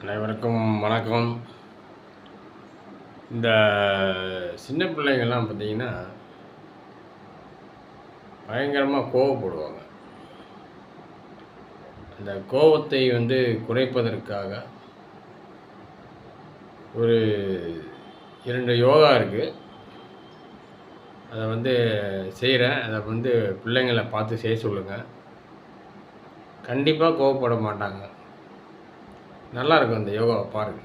அனைவருக்கும் வணக்கம். இந்த சின்ன பிள்ளைங்கள்லாம் பார்த்தீங்கன்னா பயங்கரமாக கோவப்படுவாங்க. அந்த கோவத்தை வந்து குறைப்பதற்காக ஒரு இரண்டு யோகா இருக்குது அதை வந்து செய்கிறேன் அதை வந்து பிள்ளைங்களை பார்த்து செய்ய சொல்லுங்கள் கண்டிப்பாக கோவப்பட மாட்டாங்க. நல்லா இருக்கும் இந்த யோகாவை பாருங்க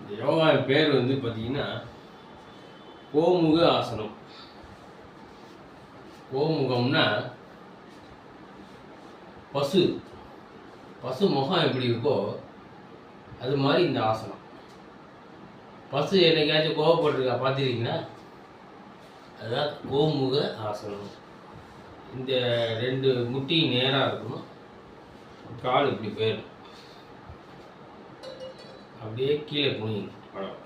இந்த யோகா பேர் வந்து பார்த்தீங்கன்னா கோமுக ஆசனம். கோமுகம்னா பசு. பசு முகம் எப்படி இருக்கோ அது மாதிரி இந்த ஆசனம். பசு என்னைக்காச்சும் கோவப்பட்டிருக்கா பார்த்துருக்கீங்கன்னா அதாவது கோமுக ஆசனம். இந்த ரெண்டு முட்டி நேராக இருக்கணும். கால் இப்படி போயிடும் அப்படியே கீழே குனியும் படம்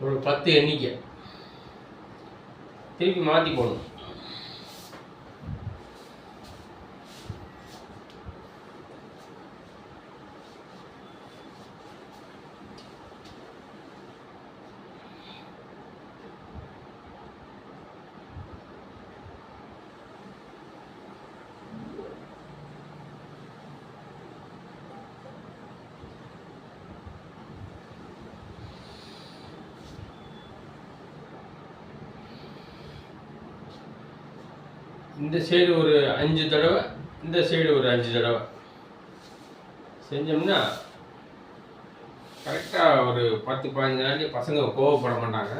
ஒரு பத்து எண்ணிக்கை. திருப்பி மாற்றி போடணும். இந்த சைடு ஒரு அஞ்சு தடவை இந்த சைடு ஒரு அஞ்சு தடவை. செஞ்சோம்னா கரெக்டாக ஒரு பத்து பதினஞ்சு நாளைக்கு பசங்க கோவப்பட மாட்டாங்க.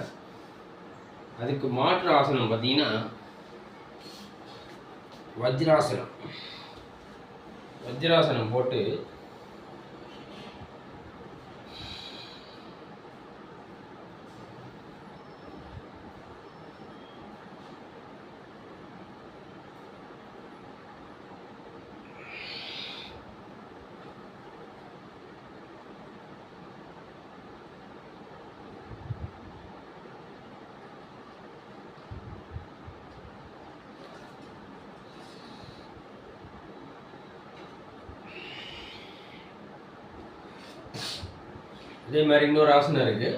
அதுக்கு மாற்று ஆசனம் பார்த்தீங்கன்னா வஜ்ராசனம். வஜ்ராசனம் போட்டு இதே மாதிரி இன்னொரு ஆசனம் இருக்கு.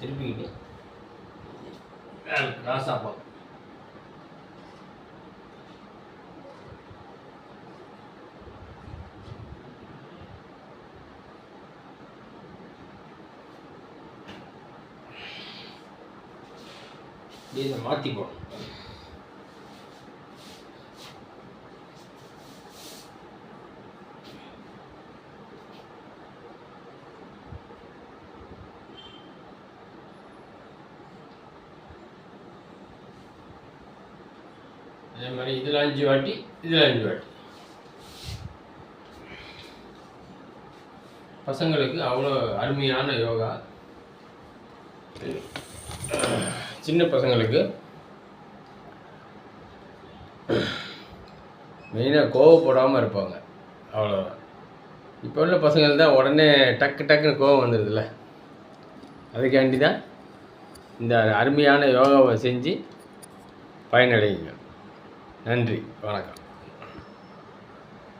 திருப்பிக்கிட்டு கிராஸாக பார்க்கும் இதை மாற்றி போடணும். அதே மாதிரி இதில் அஞ்சு வாட்டி இதில் அஞ்சு வாட்டி. பசங்களுக்கு அவ்வளோ அருமையான யோகா. சின்ன பசங்களுக்கு. மெயினாக கோவப்படாமல் இருப்பாங்க. அவ்வளோதான் இப்போ உள்ள பசங்கள் தான் உடனே டக்கு டக்குன்னு கோவம் வந்துடுதுல்ல அதுக்காண்டி தான் இந்த அருமையான யோகாவை செஞ்சு பயனடையுங்க நன்றி. வணக்கம்.